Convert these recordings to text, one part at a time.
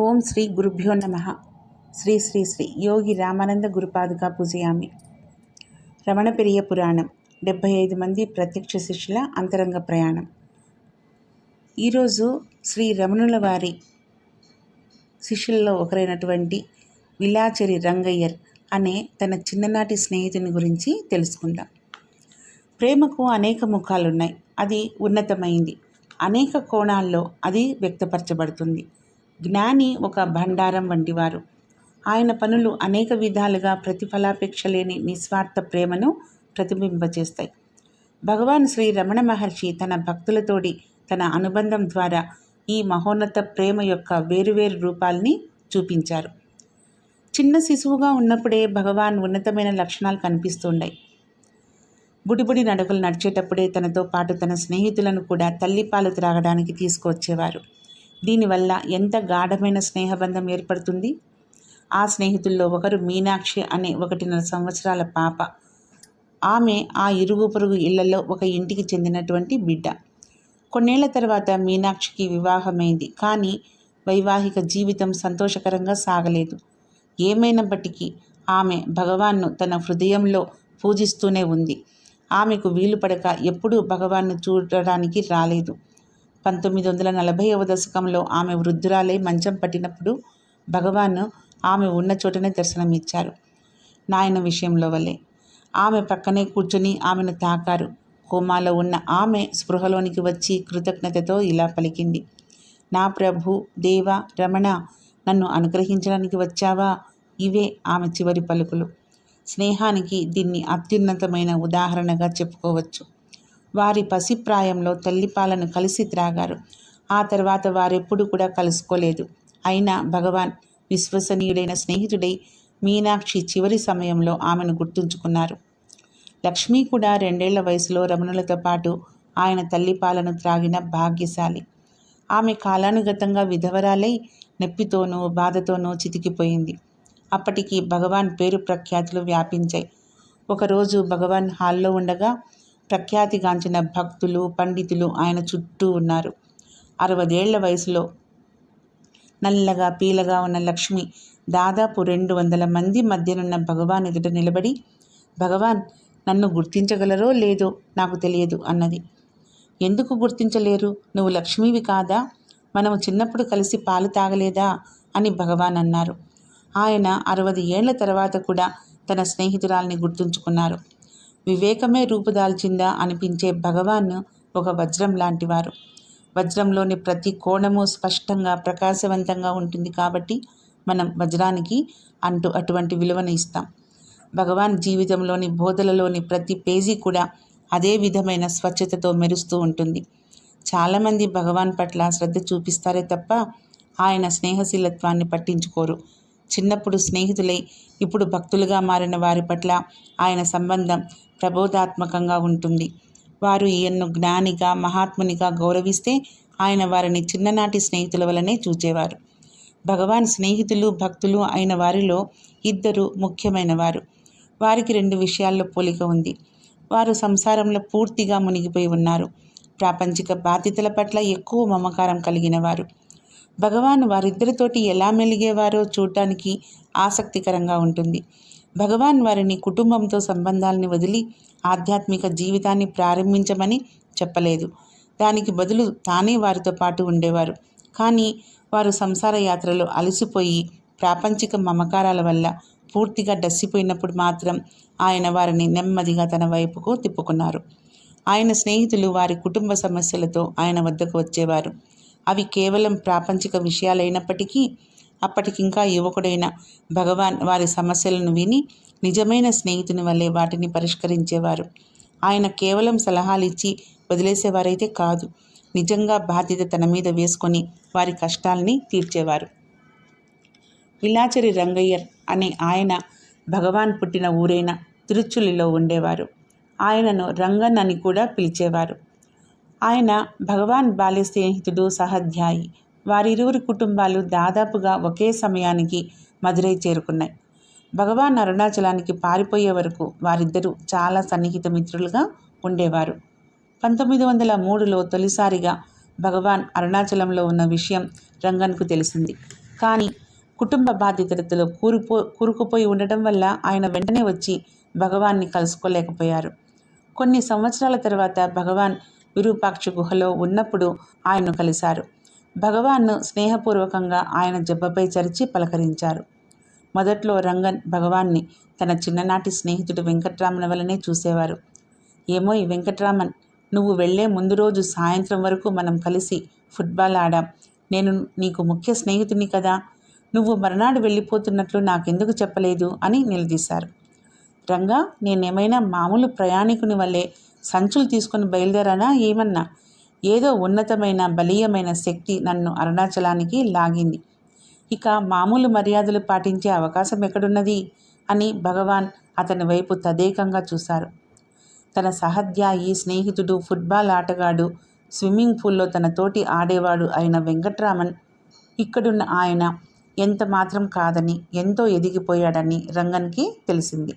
ఓం శ్రీ గురుభ్యో నమ. శ్రీ శ్రీ శ్రీ యోగి రామానంద గురుపాదుగా పూజయామి. రమణ పెరియ పురాణం డెబ్భై ఐదు మంది ప్రత్యక్ష శిష్యుల అంతరంగ ప్రయాణం. ఈరోజు శ్రీ రమణుల వారి శిష్యుల్లో ఒకరైనటువంటి విలాచరి రంగయ్యర్ అనే తన చిన్ననాటి స్నేహితుని గురించి తెలుసుకుందాం. ప్రేమకు అనేక ముఖాలున్నాయి. అది ఉన్నతమైంది. అనేక కోణాల్లో అది వ్యక్తపరచబడుతుంది. జ్ఞాని ఒక భండారం వంటివారు. ఆయన పనులు అనేక విధాలుగా ప్రతిఫలాపేక్ష లేని నిస్వార్థ ప్రేమను ప్రతిబింబచేస్తాయి. భగవాన్ శ్రీ రమణ మహర్షి తన భక్తులతోటి తన అనుబంధం ద్వారా ఈ మహోన్నత ప్రేమ యొక్క వేరువేరు రూపాల్ని చూపించారు. చిన్న శిశువుగా ఉన్నప్పుడే భగవాన్ ఉన్నతమైన లక్షణాలు కనిపిస్తుంటాయి బుడిబుడి నడకలు నడిచేటప్పుడే తనతో పాటు తన స్నేహితులను కూడా తల్లిపాలు త్రాగడానికి తీసుకువచ్చేవారు. దీనివల్ల ఎంత గాఢమైన స్నేహబంధం ఏర్పడుతుంది? ఆ స్నేహితుల్లో ఒకరు మీనాక్షి అనే ఒకటిన్నర సంవత్సరాల పాప. ఆమె ఆ ఇరుగు పొరుగు ఇళ్ళలో ఒక ఇంటికి చెందినటువంటి బిడ్డ. కొన్నేళ్ళ తర్వాత మీనాక్షికి వివాహమైంది. కానీ వైవాహిక జీవితం సంతోషకరంగా సాగలేదు. ఏమైనప్పటికీ ఆమె భగవాన్ను తన హృదయంలో పూజిస్తూనే ఉంది. ఆమెకు వీలు పడక ఎప్పుడూ భగవాన్ను చూడడానికి రాలేదు. పంతొమ్మిది వందల నలభైవ దశకంలో ఆమె వృద్ధురాలై మంచం పట్టినప్పుడు భగవాన్ ఆమె ఉన్న చోటనే దర్శనమిచ్చారు. నాయన విషయంలో వల్లే. ఆమె పక్కనే కూర్చొని ఆమెను తాకారు. కోమాలో ఉన్న ఆమె స్పృహలోనికి వచ్చి కృతజ్ఞతతో ఇలా పలికింది. నా ప్రభు దేవ రమణ నన్ను అనుగ్రహించడానికి వచ్చావా? ఇవే ఆమె చివరి పలుకులు. స్నేహానికి దీన్ని అత్యున్నతమైన ఉదాహరణగా చెప్పుకోవచ్చు. వారి పసిప్రాయంలో తల్లిపాలను కలిసి త్రాగారు. ఆ తర్వాత వారెప్పుడు కూడా కలుసుకోలేదు. అయినా భగవాన్ విశ్వసనీయుడైన స్నేహితుడై మీనాక్షి చివరి సమయంలో ఆమెను గుర్తుంచుకున్నారు. లక్ష్మి కూడా రెండేళ్ళ వయసులో రమణులతో పాటు ఆయన తల్లిపాలను త్రాగిన భాగ్యశాలి. ఆమె కాలానుగతంగా విధవరాలై నొప్పితోనూ బాధతోనూ చితికిపోయింది. అప్పటికి భగవాన్ పేరు ప్రఖ్యాతులు వ్యాపించాయి. ఒకరోజు భగవాన్ హాల్లో ఉండగా ప్రఖ్యాతిగాంచిన భక్తులు పండితులు ఆయన చుట్టూ ఉన్నారు. అరవదేళ్ళ వయసులో నల్లగా పీలగా ఉన్న లక్ష్మి దాదాపు రెండు వందల మంది మధ్యనున్న భగవాన్ ఎదుట నిలబడి భగవాన్ నన్ను గుర్తించగలరో లేదో నాకు తెలియదు అన్నది. ఎందుకు గుర్తించలేరు? నువ్వు లక్ష్మీవి కాదా? మనము చిన్నప్పుడు కలిసి పాలు తాగలేదా అని భగవాన్ అన్నారు. ఆయన అరవది ఏళ్ళ తర్వాత కూడా తన స్నేహితురాల్ని గుర్తుంచుకున్నారు. వివేకమే రూపుదాల్చిందా అనిపించే భగవాన్ ఒక వజ్రం లాంటివారు. వజ్రంలోని ప్రతి కోణము స్పష్టంగా ప్రకాశవంతంగా ఉంటుంది కాబట్టి మనం వజ్రానికి అంటూ అటువంటి విలువను ఇస్తాం. భగవాన్ జీవితంలోని బోధలలోని ప్రతి పేజీ కూడా అదే విధమైన స్వచ్ఛతతో మెరుస్తూ ఉంటుంది. చాలామంది భగవాన్ పట్ల శ్రద్ధ చూపిస్తారే తప్ప ఆయన స్నేహశీలత్వాన్ని పట్టించుకోరు. చిన్నప్పుడు స్నేహితులై ఇప్పుడు భక్తులుగా మారిన వారి పట్ల ఆయన సంబంధం ప్రబోధాత్మకంగా ఉంటుంది. వారు ఈయన్ను జ్ఞానిగా మహాత్మునిగా గౌరవిస్తే ఆయన వారిని చిన్ననాటి స్నేహితుల వలనే చూచేవారు. భగవాన్ స్నేహితులు భక్తులు అయిన వారిలో ఇద్దరు ముఖ్యమైన వారు వారికి రెండు విషయాల్లో పోలిక ఉంది. వారు సంసారంలో పూర్తిగా మునిగిపోయి ఉన్నారు. ప్రాపంచిక బాధ్యతల పట్ల ఎక్కువ మమకారం కలిగిన వారు. భగవాన్ వారిద్దరితోటి ఎలా మెలిగేవారో చూడటానికి ఆసక్తికరంగా ఉంటుంది. భగవాన్ వారిని కుటుంబంతో సంబంధాలని వదిలి ఆధ్యాత్మిక జీవితాన్ని ప్రారంభించమని చెప్పలేదు. దానికి బదులు తానే వారితో పాటు ఉండేవారు. కానీ వారు సంసార యాత్రలో అలసిపోయి ప్రాపంచిక మమకారాల వల్ల పూర్తిగా డస్సిపోయినప్పుడు మాత్రం ఆయన వారిని నెమ్మదిగా తన వైపుకు తిప్పుకున్నారు. ఆయన స్నేహితులు వారి కుటుంబ సమస్యలతో ఆయన వద్దకు వచ్చేవారు. అవి కేవలం ప్రాపంచిక విషయాలైనప్పటికీ అప్పటికింకా యువకుడైన భగవాన్ వారి సమస్యలను విని నిజమైన స్నేహితుని వల్లే వాటిని పరిష్కరించేవారు. ఆయన కేవలం సలహాలు ఇచ్చి వదిలేసేవారైతే కాదు నిజంగా బాధ్యత తన మీద వేసుకొని వారి కష్టాల్ని తీర్చేవారు. విలాచరి రంగయ్యర్ అనే ఆయన భగవాన్ పుట్టిన ఊరైన తిరుచులిలో ఉండేవారు. ఆయనను రంగన్ అని కూడా పిలిచేవారు. ఆయన భగవాన్ బాల్య స్నేహితుడు సహాధ్యాయి. వారిరువురి కుటుంబాలు దాదాపుగా ఒకే సమయానికి మదురై చేరుకున్నాయి. భగవాన్ అరుణాచలానికి పారిపోయే వరకు వారిద్దరూ చాలా సన్నిహిత మిత్రులుగా ఉండేవారు. పంతొమ్మిది వందల మూడులో తొలిసారిగా భగవాన్ అరుణాచలంలో ఉన్న విషయం రంగన్కు తెలిసింది. కానీ కుటుంబ బాధ్యతలతో కూరుపో కూరుకుపోయి ఉండటం వల్ల ఆయన వెంటనే వచ్చి భగవాన్ని కలుసుకోలేకపోయారు. కొన్ని సంవత్సరాల తర్వాత భగవాన్ విరూపాక్ష గుహలో ఉన్నప్పుడు ఆయన్ను కలిశారు. భగవాన్ను స్నేహపూర్వకంగా ఆయన జబ్బపై చరిచి పలకరించారు. మొదట్లో రంగన్ భగవాన్ని తన చిన్ననాటి స్నేహితుడు వెంకట్రామన్ వలనే చూసేవారు. ఏమో ఈ వెంకట్రామన్ నువ్వు వెళ్ళే ముందు రోజు సాయంత్రం వరకు మనం కలిసి ఫుట్బాల్ ఆడాం. నేను నీకు ముఖ్య స్నేహితుని కదా. నువ్వు మరనాడు వెళ్ళిపోతున్నట్లు నాకెందుకు చెప్పలేదు అని నిలదీశారు. రంగా నేనేమైనా మామూలు ప్రయాణికుని వల్లే సంచులు తీసుకొని బయలుదేరానా ఏమన్నా? ఏదో ఉన్నతమైన బలీయమైన శక్తి నన్ను అరుణాచలానికి లాగింది. ఇక మామూలు మర్యాదలు పాటించే అవకాశం ఎక్కడున్నది? అని భగవాన్ అతని వైపు తదేకంగా చూశారు. తన సహధ్యాయి స్నేహితుడు ఫుట్బాల్ ఆటగాడు స్విమ్మింగ్ పూల్లో తన తోటి ఆడేవాడు అయిన వెంకట్రామన్ ఇక్కడున్న ఆయన ఎంత మాత్రం కాదని ఎంతో ఎదిగిపోయాడని రంగన్కి తెలిసింది.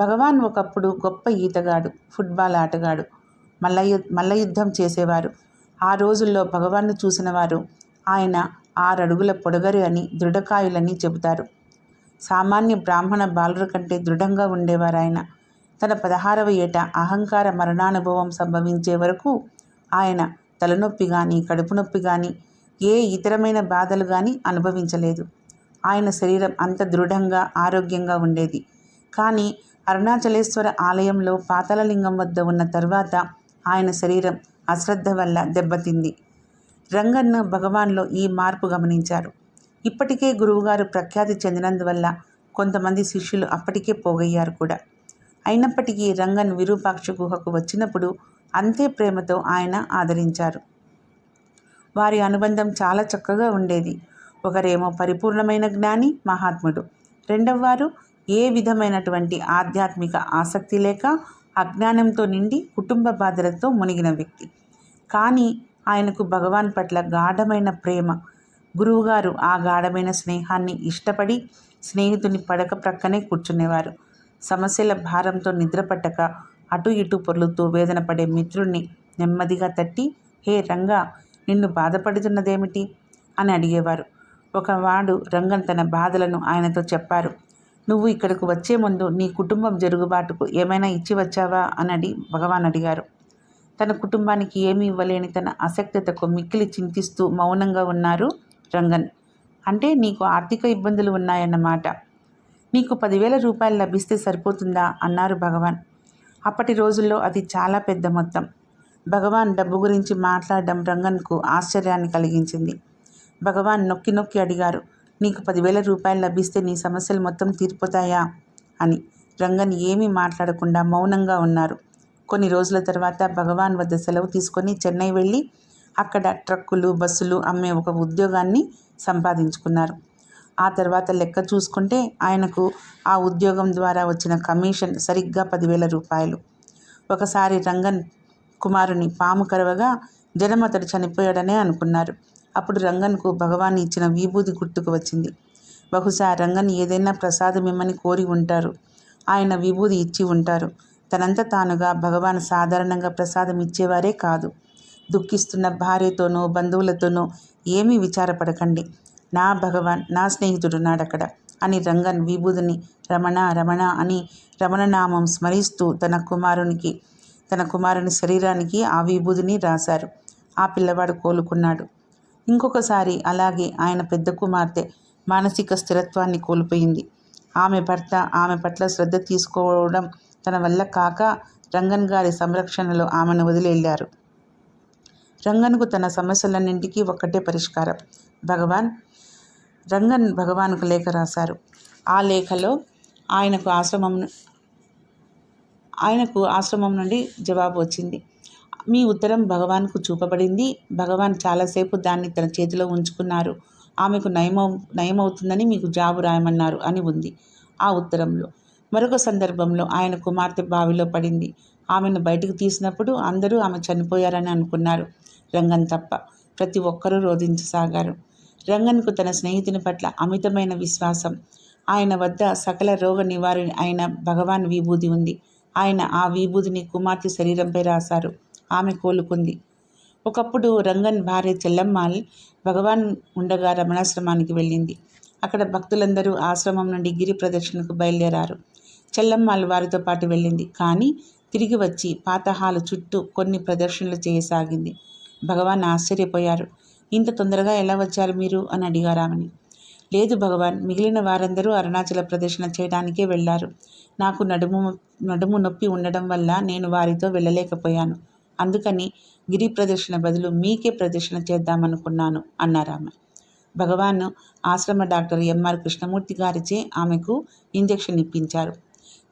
భగవాన్ ఒకప్పుడు గొప్ప ఈతగాడు ఫుట్బాల్ ఆటగాడు మల్లయు మల్లయుద్ధం చేసేవారు. ఆ రోజుల్లో భగవాన్ను చూసిన వారు ఆయన ఆరడుగుల పొడగరు అని దృఢకాయులని చెబుతారు. సామాన్య బ్రాహ్మణ బాలుర కంటే దృఢంగా ఉండేవారు ఆయన తన పదహారవ ఏట అహంకార మరణానుభవం సంభవించే వరకు ఆయన తలనొప్పి కానీ కడుపు నొప్పి కానీ ఏ ఇతరమైన బాధలు కానీ అనుభవించలేదు. ఆయన శరీరం అంత దృఢంగా ఆరోగ్యంగా ఉండేది. కానీ అరుణాచలేశ్వర ఆలయంలో పాతాళలింగం వద్ద ఉన్న తర్వాత ఆయన శరీరం అశ్రద్ధ వల్ల దెబ్బతింది. రంగన్న భగవాన్లో ఈ మార్పు గమనించారు. ఇప్పటికే గురువుగారు ప్రఖ్యాతి చెందినందువల్ల కొంతమంది శిష్యులు అప్పటికే పోగయ్యారు కూడా. అయినప్పటికీ రంగన్ విరూపాక్ష గుహకు వచ్చినప్పుడు అంతే ప్రేమతో ఆయన ఆదరించారు. వారి అనుబంధం చాలా చక్కగా ఉండేది. ఒకరేమో పరిపూర్ణమైన జ్ఞాని మహాత్ముడు. రెండవ వారు ఏ విధమైనటువంటి ఆధ్యాత్మిక ఆసక్తి లేక అజ్ఞానంతో నిండి కుటుంబ బాధలతో మునిగిన వ్యక్తి. కానీ ఆయనకు భగవాన్ పట్ల గాఢమైన ప్రేమ. గురువుగారు ఆ గాఢమైన స్నేహాన్ని ఇష్టపడి స్నేహితుని పడక ప్రక్కనే కూర్చునేవారు. సమస్యల భారంతో నిద్రపట్టక అటు ఇటు పొర్లుతూ వేదన పడే మిత్రుణ్ణి నెమ్మదిగా తట్టి హే రంగా నిన్ను బాధపడుతున్నదేమిటి? అని అడిగేవారు. ఒకవాడు రంగన్ తన బాధలను ఆయనతో చెప్పారు. నువ్వు ఇక్కడకు వచ్చే ముందు నీ కుటుంబం జరుగుబాటుకు ఏమైనా ఇచ్చి వచ్చావా? అని అడి భగవాన్ అడిగారు. తన కుటుంబానికి ఏమీ ఇవ్వలేని తన అసక్తతకు మిక్కిలి చింతిస్తూ మౌనంగా ఉన్నారు రంగన్. అంటే నీకు ఆర్థిక ఇబ్బందులు ఉన్నాయన్నమాట. నీకు పదివేల రూపాయలు లభిస్తే సరిపోతుందా? అన్నారు భగవాన్. అప్పటి రోజుల్లో అది చాలా పెద్ద మొత్తం. భగవాన్ డబ్బు గురించి మాట్లాడడం రంగన్కు ఆశ్చర్యాన్ని కలిగించింది. భగవాన్ నొక్కి నొక్కి అడిగారు. నీకు పదివేల రూపాయలు లభిస్తే నీ సమస్యలు మొత్తం తీరిపోతాయా? అని రంగన్ ఏమీ మాట్లాడకుండా మౌనంగా ఉన్నారు. కొన్ని రోజుల తర్వాత భగవాన్ వద్ద సెలవు తీసుకొని చెన్నై వెళ్ళి అక్కడ ట్రక్కులు బస్సులు అమ్మే ఒక ఉద్యోగాన్ని సంపాదించుకున్నారు. ఆ తర్వాత లెక్క చూసుకుంటే ఆయనకు ఆ ఉద్యోగం ద్వారా వచ్చిన కమిషన్ సరిగ్గా పదివేల రూపాయలు. ఒకసారి రంగన్ కుమారుని పాము కరవగా జనం అతడు చనిపోయాడనే అనుకున్నారు. అప్పుడు రంగన్కు భగవాన్ ఇచ్చిన విభూది గుర్తుకు వచ్చింది. బహుశా రంగన్ ఏదైనా ప్రసాదం ఇమ్మని కోరి ఉంటారు. ఆయన విభూది ఇచ్చి ఉంటారు. తనంత తానుగా భగవాన్ సాధారణంగా ప్రసాదం ఇచ్చేవారే కాదు. దుఃఖిస్తున్న భార్యతోనో బంధువులతోనో ఏమీ విచారపడకండి. నా భగవాన్ నా స్నేహితుడు నాడక్కడ అని రంగన్ విభూదిని రమణ రమణ అని రమణనామం స్మరిస్తూ తన కుమారునికి తన కుమారుని శరీరానికి ఆ విభూదిని రాశారు. ఆ పిల్లవాడు కోలుకున్నాడు. ఇంకొకసారి అలాగే ఆయన పెద్ద కుమార్తె మానసిక స్థిరత్వాన్ని కోల్పోయింది. ఆమె భర్త ఆమె పట్ల శ్రద్ధ తీసుకోవడం తన వల్ల కాక రంగన్ గారి సంరక్షణలో ఆమెను వదిలేళ్ళారు రంగన్కు తన సమస్యలన్నింటికీ ఒక్కటే పరిష్కారం. భగవాన్ రంగన్ భగవాన్కు లేఖ రాశారు. ఆ లేఖలో ఆయనకు ఆశ్రమం ఆయనకు ఆశ్రమం నుండి జవాబు వచ్చింది. మీ ఉత్తరం భగవాన్కు చూపబడింది. భగవాన్ చాలాసేపు దాన్ని తన చేతిలో ఉంచుకున్నారు. ఆమెకు నయమవు నయమవుతుందని మీకు జాబు రాయమన్నారు అని ఉంది. ఆ ఉత్తరంలో. మరొక సందర్భంలో ఆయన కుమార్తె బావిలో పడింది. ఆమెను బయటకు తీసినప్పుడు అందరూ ఆమె చనిపోయారని అనుకున్నారు. రంగన్ తప్ప ప్రతి ఒక్కరూ రోధించసాగారు. రంగన్కు తన స్నేహితుని పట్ల అమితమైన విశ్వాసం. ఆయన వద్ద సకల రోగ నివారణ అయిన భగవాన్ విభూది ఉంది. ఆయన ఆ విభూదిని కుమార్తె శరీరంపై రాశారు. ఆమె కోలుకుంది. ఒకప్పుడు రంగన్ భార్య చెల్లమ్మాల్ భగవాన్ ఉండగా రమణాశ్రమానికి వెళ్ళింది. అక్కడ భక్తులందరూ ఆశ్రమం నుండి గిరి ప్రదక్షిణకు బయలుదేరారు. చెల్లమ్మాల్ వారితో పాటు వెళ్ళింది. కానీ తిరిగి వచ్చి పాత హాలు చుట్టూ కొన్ని ప్రదర్శనలు చేయసాగింది. భగవాన్ ఆశ్చర్యపోయారు. ఇంత తొందరగా ఎలా వచ్చారు మీరు అని అడిగారు ఆమెని. లేదు భగవాన్ మిగిలిన వారందరూ అరుణాచల ప్రదర్శన చేయడానికే వెళ్ళారు. నాకు నడుము నడుము నొప్పి ఉండడం వల్ల నేను వారితో వెళ్ళలేకపోయాను. అందుకని గిరి ప్రదర్శన బదులు మీకే ప్రదర్శన చేద్దామనుకున్నాను అన్నారు ఆమె. భగవాన్ ఆశ్రమ డాక్టర్ ఎంఆర్ కృష్ణమూర్తి గారిచే ఆమెకు ఇంజెక్షన్ ఇప్పించారు.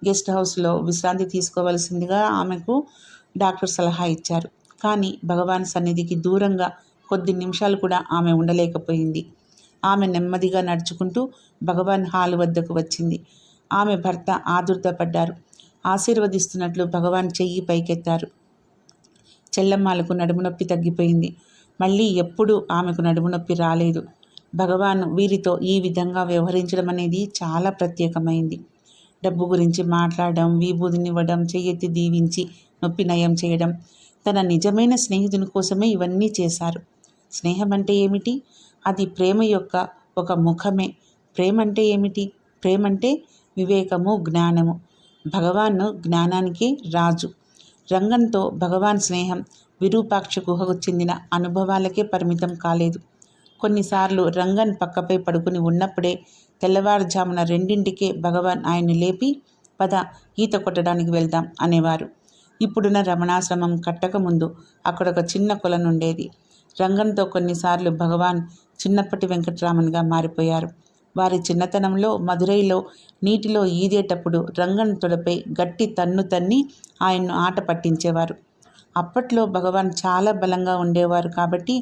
గెస్ట్ హౌస్లో విశ్రాంతి తీసుకోవలసిందిగా ఆమెకు డాక్టర్ సలహా ఇచ్చారు. కానీ భగవాన్ సన్నిధికి దూరంగా కొద్ది నిమిషాలు కూడా ఆమె ఉండలేకపోయింది. ఆమె నెమ్మదిగా నడుచుకుంటూ భగవాన్ హాల్ వద్దకు వచ్చింది. ఆమె భర్త ఆదుర్తపడ్డారు ఆశీర్వదిస్తున్నట్లు భగవాన్ చెయ్యి పైకెత్తారు. చెల్లమ్మాలకు నడుము నొప్పి తగ్గిపోయింది. మళ్ళీ ఎప్పుడూ ఆమెకు నడుము నొప్పి రాలేదు. భగవాన్ వీరితో ఈ విధంగా వ్యవహరించడం అనేది చాలా ప్రత్యేకమైంది. డబ్బు గురించి మాట్లాడడం విభూదినివ్వడం చెయ్యెత్తి దీవించి నొప్పి నయం చేయడం తన నిజమైన స్నేహితుని కోసమే ఇవన్నీ చేశారు. స్నేహం అంటే ఏమిటి? అది ప్రేమ యొక్క ఒక ముఖమే. ప్రేమ అంటే ఏమిటి? ప్రేమ అంటే వివేకము జ్ఞానము. భగవాన్ను జ్ఞానానికి రాజు. రంగంతో భగవాన్ స్నేహం విరూపాక్ష గుహకు చెందిన అనుభవాలకే పరిమితం కాలేదు. కొన్నిసార్లు రంగన్ పక్కపై పడుకుని ఉన్నప్పుడే తెల్లవారుజామున రెండింటికే భగవాన్ ఆయన్ని లేపి పద ఈత కొట్టడానికి వెళ్దాం అనేవారు. ఇప్పుడున్న రమణాశ్రమం కట్టకముందు అక్కడ ఒక చిన్న కొలనుండేది రంగంతో కొన్నిసార్లు భగవాన్ చిన్నప్పటి వెంకటరామన్గా మారిపోయారు. వారి చిన్నతనంలో మదురైలో నీటిలో ఈదేటప్పుడు రంగన్ తొడపై గట్టి తన్ను తన్ని ఆయన్ను ఆట పట్టించేవారు. అప్పట్లో భగవాన్ చాలా బలంగా ఉండేవారు కాబట్టి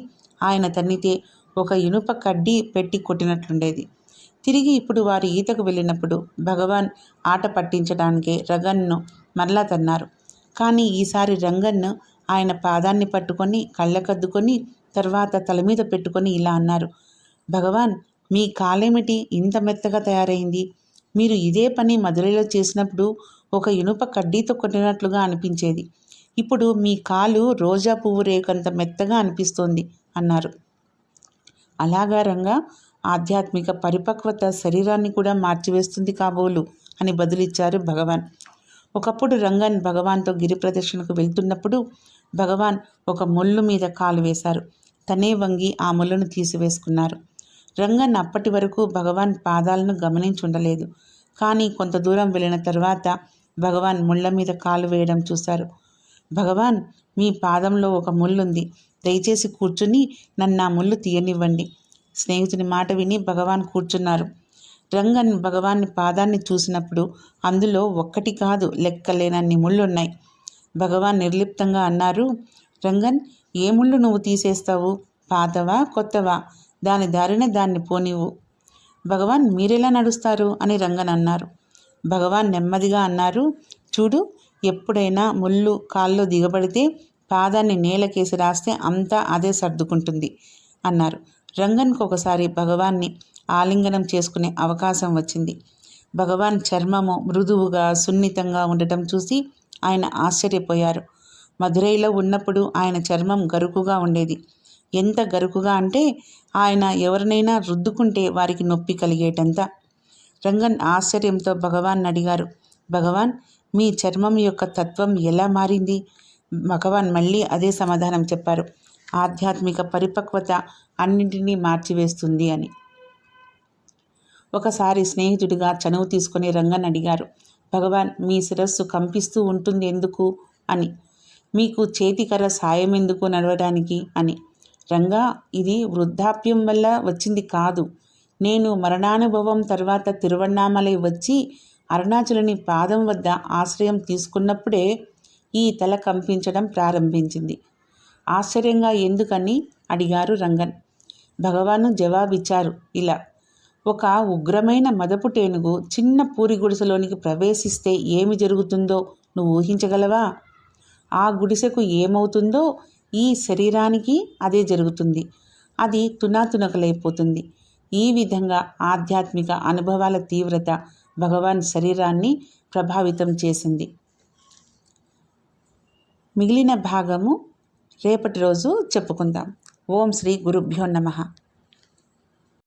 ఆయన తన్నితే ఒక ఇనుప కడ్డీ పెట్టి కొట్టినట్లుండేది. తిరిగి ఇప్పుడు వారు ఈతకు వెళ్ళినప్పుడు భగవాన్ ఆట పట్టించడానికే రగన్ను మరలా తన్నారు. కానీ ఈసారి రంగన్ను ఆయన పాదాన్ని పట్టుకొని కళ్ళకద్దుకొని తర్వాత తల మీద పెట్టుకొని ఇలా అన్నారు. భగవాన్ మీ కాలేమిటి ఇంత మెత్తగా తయారైంది? మీరు ఇదే పని మధురైలో చేసినప్పుడు ఒక ఇనుప కడ్డీతో కొట్టినట్లుగా అనిపించేది. ఇప్పుడు మీ కాలు రోజా పువ్వు రేకంత మెత్తగా అనిపిస్తోంది అన్నారు. అలాగా రంగా ఆధ్యాత్మిక పరిపక్వత శరీరాన్ని కూడా మార్చివేస్తుంది కాబోలు అని బదులిచ్చారు భగవాన్. ఒకప్పుడు రంగన్ భగవాన్తో గిరి ప్రదర్శనకు వెళ్తున్నప్పుడు భగవాన్ ఒక ముళ్ళు మీద కాలు వేశారు. తనే వంగి ఆ ముళ్ళను తీసివేసుకున్నారు. రంగన్ అప్పటి వరకు భగవాన్ పాదాలను గమనించుండలేదు కానీ కొంత దూరం వెళ్ళిన తర్వాత భగవాన్ ముళ్ళ మీద కాలు వేయడం చూశారు. భగవాన్ మీ పాదంలో ఒక ముళ్ళుంది. దయచేసి కూర్చుని నన్ను ఆ ముళ్ళు తీయనివ్వండి. స్నేహితుని మాట విని భగవాన్ కూర్చున్నారు. రంగన్ భగవాన్ పాదాన్ని చూసినప్పుడు అందులో ఒక్కటి కాదు లెక్కలేనన్ని ముళ్ళున్నాయి. భగవాన్ నిర్లిప్తంగా అన్నారు రంగన్ ఏ ముళ్ళు నువ్వు తీసేస్తావు? పాతవా కొత్తవా? దాని దారిని దాన్ని పోనివ్వు. భగవాన్ మీరెలా నడుస్తారు? అని రంగన్ అన్నారు. భగవాన్ నెమ్మదిగా అన్నారు చూడు ఎప్పుడైనా ముళ్ళు కాల్లో దిగబడితే పాదాన్ని నేలకేసి రాస్తే అంతా అదే సర్దుకుంటుంది అన్నారు. రంగన్కు ఒకసారి భగవాన్ని ఆలింగనం చేసుకునే అవకాశం వచ్చింది. భగవాన్ చర్మము మృదువుగా సున్నితంగా ఉండటం చూసి ఆయన ఆశ్చర్యపోయారు. మధురైలో ఉన్నప్పుడు ఆయన చర్మం గరుకుగా ఉండేది. ఎంత గరుకుగా అంటే ఆయన ఎవరినైనా రుద్దుకుంటే వారికి నొప్పి కలిగేటంత. రంగన్ ఆశ్చర్యంతో భగవాన్ అడిగారు భగవాన్ మీ చర్మం యొక్క తత్వం ఎలా మారింది? భగవాన్ మళ్ళీ అదే సమాధానం చెప్పారు. ఆధ్యాత్మిక పరిపక్వత అన్నింటినీ మార్చివేస్తుంది అని. ఒకసారి స్నేహితుడిగా చనువు తీసుకుని రంగన్ అడిగారు. భగవాన్ మీ శిరస్సు కంపిస్తూ ఉంటుంది ఎందుకు అని. మీకు చేతికర సాయం ఎందుకు నడవడానికి? అని. రంగా ఇది వృద్ధాప్యం వల్ల వచ్చింది కాదు. నేను మరణానుభవం తర్వాత తిరువణామలై వచ్చి అరుణాచలుని పాదం వద్ద ఆశ్రయం తీసుకున్నప్పుడే ఈ తల కంపించడం ప్రారంభించింది. ఆశ్చర్యంగా ఎందుకని? అడిగారు రంగన్. భగవాను జవాబిచ్చారు. ఇలా ఒక ఉగ్రమైన మదపు టేనుగు చిన్న పూరి గుడిసెలోనికి ప్రవేశిస్తే ఏమి జరుగుతుందో నువ్వు ఊహించగలవా? ఆ గుడిసెకు ఏమవుతుందో ఈ శరీరానికి అదే జరుగుతుంది. అది తునాతునకలైపోతుంది. ఈ విధంగా ఆధ్యాత్మిక అనుభవాల తీవ్రత భగవాన్ శరీరాన్ని ప్రభావితం చేసింది. మిగిలిన భాగము రేపటి రోజు చెప్పుకుందాం. ఓం శ్రీ గురుభ్యో నమ.